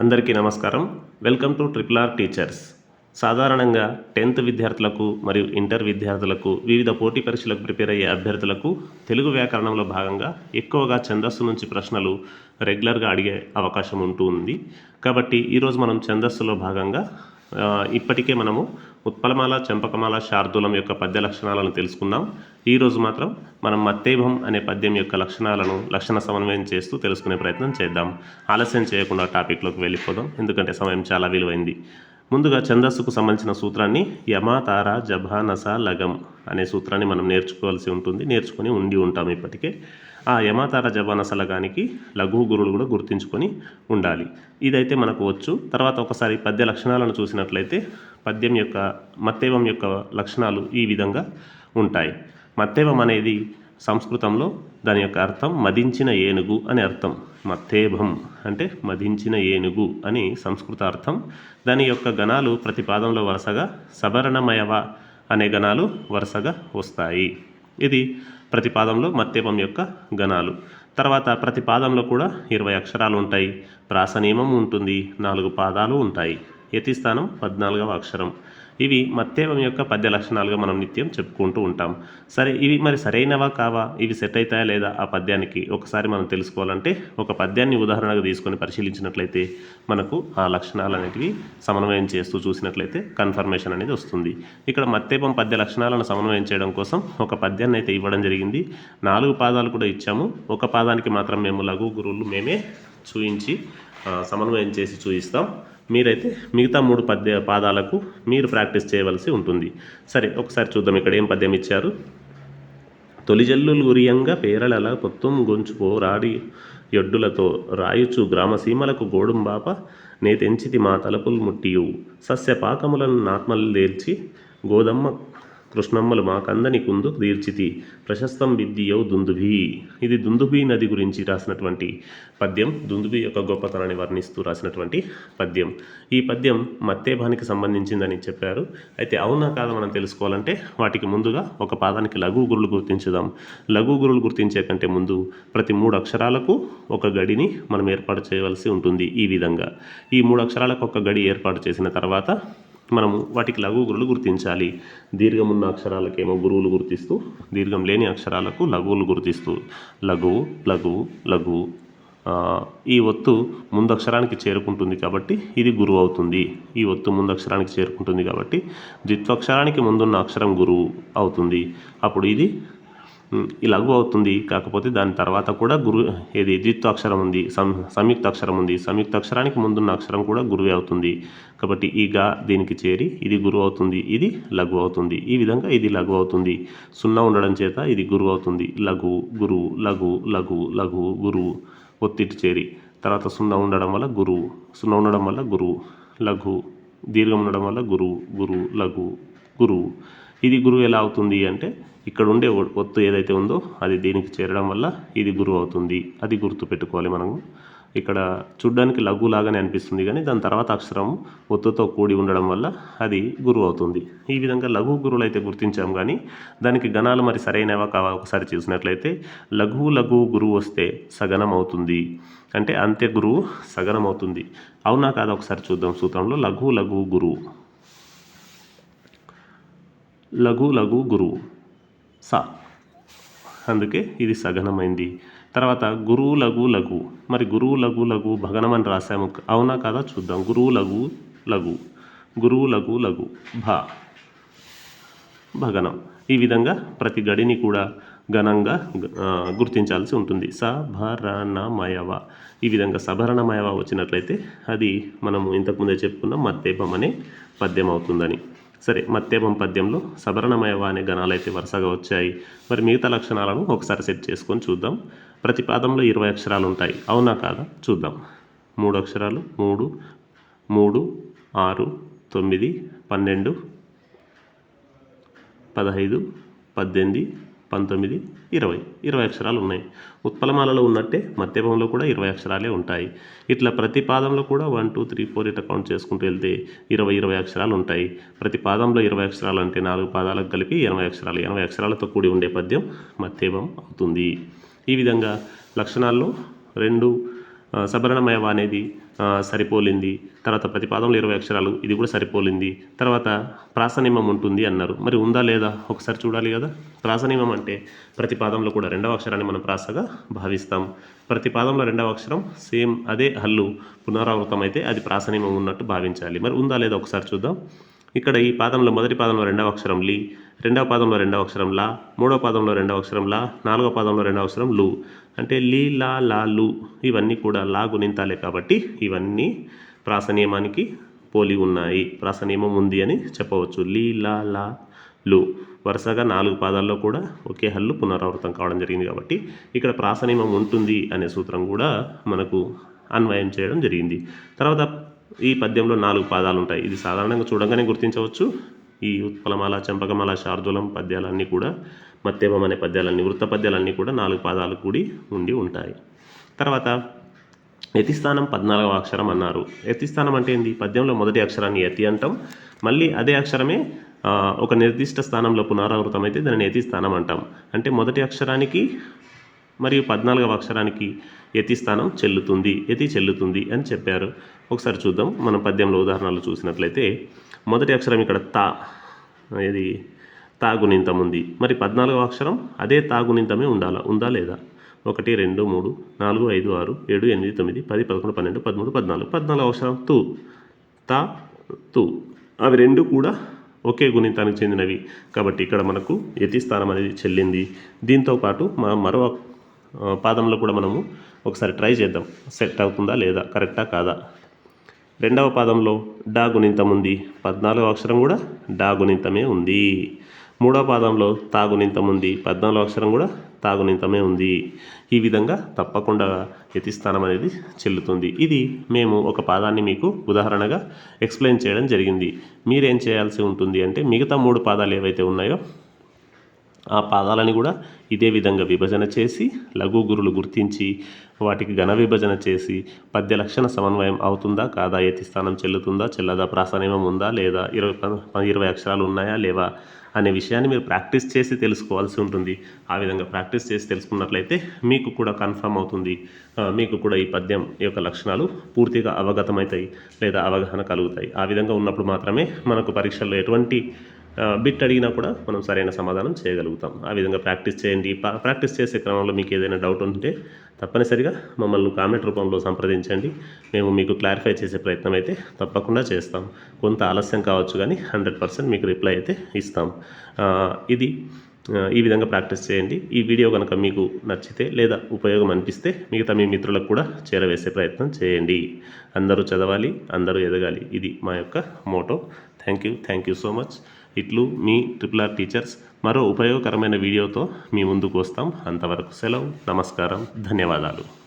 అందరికీ నమస్కారం. Welcome to triple R teachers. సాధారణంగా టెన్త్ విద్యార్థులకు మరియు ఇంటర్ విద్యార్థులకు వివిధ పోటీ పరీక్షలకు ప్రిపేర్ అయ్యే అభ్యర్థులకు తెలుగు వ్యాకరణంలో భాగంగా ఎక్కువగా ఛందస్సు నుంచి ప్రశ్నలు రెగ్యులర్గా అడిగే అవకాశం ఉంటూ ఉంది. కాబట్టి ఈరోజు మనం ఛందస్సులో భాగంగా ఇప్పటికే మనము ఉత్పలమాల చంపకమాల శార్దూలం యొక్క పద్య లక్షణాలను తెలుసుకున్నాం ఈరోజు మాత్రం మనం మత్తేభం అనే పద్యం యొక్క లక్షణాలను లక్షణ సమన్వయం చేస్తూ తెలుసుకునే ప్రయత్నం చేద్దాం. ఆలస్యం చేయకుండా టాపిక్లోకి వెళ్ళిపోదాం ఎందుకంటే సమయం చాలా విలువైంది. ముందుగా ఛందస్సుకు సంబంధించిన సూత్రాన్ని యమ తార జభ నస లగం అనే సూత్రాన్ని మనం నేర్చుకోవాల్సి ఉంటుంది నేర్చుకొని ఉండి ఉంటాం ఇప్పటికే. ఆ యమాతార జవాన సలగానికి లఘు గురువులు కూడా గుర్తుంచుకొని ఉండాలి. ఇదైతే మనకు వచ్చు. తర్వాత ఒకసారి పద్య లక్షణాలను చూసినట్లయితే పద్యం యొక్క మత్తేవం యొక్క లక్షణాలు ఈ విధంగా ఉంటాయి. మత్తేవం అనేది సంస్కృతంలో దాని యొక్క అర్థం మదించిన ఏనుగు అని అర్థం. మత్తేభం అంటే మదించిన ఏనుగు అని సంస్కృత అర్థం. దాని యొక్క గణాలు ప్రతి పాదంలో వరుసగా సబరణమయవ అనే గణాలు వరుసగా వస్తాయి. ఇది ప్రతి పాదంలో మత్తేపం యొక్క గణాలు. తర్వాత ప్రతి పాదంలో కూడా ఇరవై అక్షరాలు ఉంటాయి. ప్రాస నియమం ఉంటుంది. నాలుగు పాదాలు ఉంటాయి. యతిస్థానం పద్నాలుగవ అక్షరం. ఇవి మత్తేవం యొక్క పద్య లక్షణాలుగా మనం నిత్యం చెప్పుకుంటూ ఉంటాం. సరే ఇవి మరి సరైనవా కావా? ఇవి సెట్ అవుతాయా లేదా ఆ పద్యానికి? ఒకసారి మనం తెలుసుకోవాలంటే ఒక పద్యాన్ని ఉదాహరణగా తీసుకొని పరిశీలించినట్లయితే మనకు ఆ లక్షణాలు అనేటివి సమన్వయం చేస్తూ చూసినట్లయితే కన్ఫర్మేషన్ అనేది వస్తుంది. ఇక్కడ మత్తేపం పద్య లక్షణాలను సమన్వయం చేయడం కోసం ఒక పద్యాన్ని అయితే ఇవ్వడం జరిగింది. నాలుగు పాదాలు కూడా ఇచ్చాము. ఒక పాదానికి మాత్రం మేము లఘు గురువులు మేమే చూయించి సమన్వయం చేసి చూయిస్తాం. మీరైతే మిగతా మూడు పద్య పాదాలకు మీరు ప్రాక్టీస్ చేయవలసి ఉంటుంది. సరే ఒకసారి చూద్దాం ఇక్కడ ఏం పద్యం ఇచ్చారు. తొలిజల్లులు గురియంగా పేరళల పొత్తుం గొంచు పోరాడి ఎడ్డులతో రాయుచు గ్రామసీమలకు గోడుంబాప నే తెంచితి మా తలపులు ముట్టియు. సస్య పాకములను నాత్మలు దేల్చి గోదమ్మ కృష్ణమ్మలు మా కందని కుందు తీర్చితి. ప్రశస్తం విద్యయౌ దుందుభి. ఇది దుందుభి నది గురించి రాసినటువంటి పద్యం. దుందుభి యొక్క గొప్పతనాన్ని వర్ణిస్తూ రాసినటువంటి పద్యం. ఈ పద్యం మత్తేభానికి సంబంధించిందని చెప్పారు. అయితే అవునా కాదా మనం తెలుసుకోవాలంటే వాటికి ముందుగా ఒక పాదానికి లఘు గురులు గుర్తించుదాం. లఘు గురులు గుర్తించే కంటే ముందు ప్రతి మూడు అక్షరాలకు ఒక గడిని మనం ఏర్పాటు చేయవలసి ఉంటుంది ఈ విధంగా. ఈ మూడు అక్షరాలకు ఒక గడి ఏర్పాటు చేసిన తర్వాత మనము వాటికి లఘు గురులు గుర్తించాలి. దీర్ఘం ఉన్న అక్షరాలకేమో గురువులు గుర్తిస్తూ దీర్ఘం లేని అక్షరాలకు లఘువులు గుర్తిస్తూ లఘువు లఘువు లఘువు ఈ ఒత్తు ముందక్షరానికి చేరుకుంటుంది కాబట్టి ఇది గురువు అవుతుంది. ఈ ఒత్తు ముందు అక్షరానికి చేరుకుంటుంది కాబట్టి ద్విత్వక్షరానికి ముందున్న అక్షరం గురువు అవుతుంది. అప్పుడు ఇది లఘు అవుతుంది. కాకపోతే దాని తర్వాత కూడా గురు ఇది ద్విత్వాక్షరం ఉంది సం సంయుక్త అక్షరం ఉంది. సంయుక్త అక్షరానికి ముందున్న అక్షరం కూడా గురువే అవుతుంది. కాబట్టి ఈ గా దీనికి చేరి ఇది గురువు అవుతుంది ఇది లఘు అవుతుంది. ఈ విధంగా ఇది లఘు అవుతుంది. సున్నా ఉండడం చేత ఇది గురువు అవుతుంది. లఘు గురువు లఘు లఘు లఘు గురువు ఒత్తిటి చేరి తర్వాత సున్నా ఉండడం వల్ల గురువు సున్నా ఉండడం వల్ల గురువు లఘు దీర్ఘం ఉండడం వల్ల గురువు గురువు లఘు గురువు ఇది గురువు ఎలా అవుతుంది అంటే ఇక్కడ ఉండే ఒ- ఒత్తు ఏదైతే ఉందో అది దీనికి చేరడం వల్ల ఇది గురువు అవుతుంది. అది గుర్తు పెట్టుకోవాలి మనము. ఇక్కడ చూడ్డానికి లఘు లాగానే అనిపిస్తుంది కానీ దాని తర్వాత అక్షరం ఒత్తుతో కూడి ఉండడం వల్ల అది గురువు అవుతుంది. ఈ విధంగా లఘు గురువులు అయితే గుర్తించాం కానీ దానికి గణాలు మరి సరైనవా కావా ఒకసారి చూసినట్లయితే లఘు లఘు గురువు వస్తే సగనం అవుతుంది. అంటే అంత్య గురువు సగనం అవుతుంది. అవునా కాదా ఒకసారి చూద్దాం సూత్రంలో. లఘు లఘు గురువు. లఘు లఘు గురువు స. అందుకే ఇది సగనమైంది. తర్వాత గురువు లఘు లఘు. మరి గురువు లఘు లఘు భగనం అని రాసాము అవునా కదా? చూద్దాం. గురువు లఘు లఘు. గురువు లఘు లఘు భ. భగనం. ఈ విధంగా ప్రతి గడిని కూడా ఘనంగా గుర్తించాల్సి ఉంటుంది. సభరణమయవ ఈ విధంగా సభరణమయవ వచ్చినట్లయితే అది మనము ఇంతకుముందే చెప్పుకున్నాం మత్తేపం అనే పద్యం అవుతుందని. సరే మత్తేపం పద్యంలో సభరణమయవ అనే గణాలు అయితే వరుసగా వచ్చాయి. మరి మిగతా లక్షణాలను ఒకసారి సెట్ చేసుకొని చూద్దాం. ప్రతి పాదంలో ఇరవై అక్షరాలు ఉంటాయి. అవునా కాదా? చూద్దాం. మూడు అక్షరాలు. మూడు మూడు ఆరు తొమ్మిది పన్నెండు పదహైదు పద్దెనిమిది పంతొమ్మిది ఇరవై. ఇరవై అక్షరాలు ఉన్నాయి. ఉత్పలమాలలో ఉన్నట్టే మధ్యభంలో కూడా ఇరవై అక్షరాలే ఉంటాయి. ఇట్లా ప్రతి పాదంలో కూడా వన్ టూ త్రీ ఫోర్ ఇట్లా కౌంట్ చేసుకుంటూ వెళ్తే ఇరవై ఇరవై అక్షరాలు ఉంటాయి. ప్రతి పాదంలో ఇరవై అక్షరాలు అంటే నాలుగు పాదాలకు కలిపి ఎనభై అక్షరాలు. ఎనభై అక్షరాలతో కూడి ఉండే పద్యం మధ్యభం అవుతుంది. ఈ విధంగా లక్షణాల్లో రెండు సబరణమయవ అనేది సరిపోలింది. తర్వాత ప్రతిపాదంలో ఇరవై అక్షరాలు ఇది కూడా సరిపోలింది. తర్వాత ప్రాసనిమం ఉంటుంది అన్నారు. మరి ఉందా లేదా? ఒకసారి చూడాలి కదా. ప్రాసనిమం అంటే ప్రతి పాదంలో కూడా రెండవ అక్షరాన్ని మనం ప్రాసగా భావిస్తాం. ప్రతి పాదంలో రెండవ అక్షరం సేమ్ అదే హల్లు పునరావృతం అయితే అది ప్రాసనిమం ఉన్నట్టు భావించాలి. మరి ఉందా లేదా? ఒకసారి చూద్దాం. ఇక్కడ ఈ పాదంలో మొదటి పాదంలో రెండవ అక్షరం లి రెండవ పాదంలో రెండవ అక్షరం లా మూడవ పాదంలో రెండవ అక్షరం లా నాలుగవ పాదంలో రెండవ అక్షరం లు. అంటే లీ లా లా లు ఇవన్నీ కూడా లా గుణింతాలే కాబట్టి ఇవన్నీ ప్రాస నియమానికి పోలి ఉన్నాయి. ప్రాస నియమం ఉంది అని చెప్పవచ్చు. లీ లా లా లు. వరుసగా నాలుగు పాదాల్లో కూడా ఒకే హల్లు పునరావృతం కావడం జరిగింది కాబట్టి ఇక్కడ ప్రాస నియమం ఉంటుంది అనే సూత్రం కూడా మనకు అన్వయం చేయడం జరిగింది. తర్వాత ఈ పద్యంలో నాలుగు పాదాలు ఉంటాయి. ఇది సాధారణంగా చూడంగానే గుర్తించవచ్చు. ఈ ఉత్పలమాల చంపకమాల శార్దూలం పద్యాలన్నీ కూడా మత్తేవం అనే పద్యాలన్నీ వృత్త పద్యాలన్నీ కూడా నాలుగు పాదాలు కూడి ఉండి ఉంటాయి. తర్వాత యతిస్థానం పద్నాలుగవ అక్షరం అన్నారు. యతిస్థానం అంటే ఏంది? పద్యంలో మొదటి అక్షరాన్ని యతి అంటాం. మళ్ళీ అదే అక్షరమే ఒక నిర్దిష్ట స్థానంలో పునరావృతం అయితే దానిని యతిస్థానం అంటాం. అంటే మొదటి అక్షరానికి మరియు పద్నాలుగవ అక్షరానికి యతి స్థానం చెల్లుతుంది. యతి చెల్లుతుంది అని చెప్పారు. ఒకసారి చూద్దాం. మనం పద్యంలో ఉదాహరణలు చూసినట్లయితే మొదటి అక్షరం ఇక్కడ తా ఇది తాగునింతం ఉంది. మరి పద్నాలుగవ అక్షరం అదే తాగునింతమే ఉండాలా? ఉందా లేదా? ఒకటి రెండు మూడు నాలుగు ఐదు ఆరు ఏడు ఎనిమిది తొమ్మిది పది పదకొండు పన్నెండు పదమూడు పద్నాలుగు. పద్నాలుగు అక్షరం తు. తా తు. అవి రెండు కూడా ఒకే గుణితానికి చెందినవి. కాబట్టి ఇక్కడ మనకు యతి స్థానం అనేది చెల్లింది. దీంతో పాటు మా మరో పాదంలో కూడా మనము ఒకసారి ట్రై చేద్దాం. సెట్ అవుతుందా లేదా? కరెక్టా కాదా? రెండవ పాదంలో డా గుణింతం ఉంది. పద్నాలుగో అక్షరం కూడా డా గుణింతమే ఉంది. మూడవ పాదంలో తా గుణింతం ఉంది. పద్నాలుగో అక్షరం కూడా తా గుణింతమే ఉంది. ఈ విధంగా తప్పకుండా యతిస్థానం అనేది చెల్లుతుంది. ఇది మేము ఒక పాదాన్ని మీకు ఉదాహరణగా ఎక్స్ప్లెయిన్ చేయడం జరిగింది. మీరేం చేయాల్సి ఉంటుంది అంటే మిగతా మూడు పాదాలు ఏవైతే ఉన్నాయో ఆ పాదాలని కూడా ఇదే విధంగా విభజన చేసి లఘు గురులు గుర్తించి వాటికి ఘన విభజన చేసి పద్య లక్షణ సమన్వయం అవుతుందా కాదా యతి స్థానం చెల్లుతుందా చెల్లదా ప్రాసనిమం ఉందా లేదా ఇరవై ఇరవై అక్షరాలు ఉన్నాయా లేవా అనే విషయాన్ని మీరు ప్రాక్టీస్ చేసి తెలుసుకోవాల్సి ఉంటుంది. ఆ విధంగా ప్రాక్టీస్ చేసి తెలుసుకున్నట్లయితే మీకు కూడా కన్ఫర్మ్ అవుతుంది. మీకు కూడా ఈ పద్యం యొక్క లక్షణాలు పూర్తిగా అవగతమవుతాయి లేదా అవగాహన కలుగుతాయి. ఆ విధంగా ఉన్నప్పుడు మాత్రమే మనకు పరీక్షల్లో ఎటువంటి బిట్ అడిగినా కూడా మనం సరైన సమాధానం చేయగలుగుతాం. ఆ విధంగా ప్రాక్టీస్ చేయండి. ప్రాక్టీస్ చేసే క్రమంలో మీకు ఏదైనా డౌట్ ఉంటే తప్పనిసరిగా మమ్మల్ని కామెంట్ రూపంలో సంప్రదించండి. మేము మీకు క్లారిఫై చేసే ప్రయత్నం అయితే తప్పకుండా చేస్తాం. కొంత ఆలస్యం కావచ్చు కానీ హండ్రెడ్ పర్సెంట్ మీకు రిప్లై అయితే ఇస్తాం. ఇది ఈ విధంగా ప్రాక్టీస్ చేయండి. ఈ వీడియో కనుక మీకు నచ్చితే లేదా ఉపయోగం అనిపిస్తే మిగతా మీ మిత్రులకు కూడా చేరవేసే ప్రయత్నం చేయండి. అందరూ చదవాలి అందరూ ఎదగాలి. ఇది మా యొక్క motto thank you thank you so much ఇట్లు మీ ట్రిపుల్ ఆర్ టీచర్స్. మరో ఉపయోగకరమైన వీడియోతో మీ ముందుకు వస్తాం. అంతవరకు సెలవు. నమస్కారం. ధన్యవాదాలు.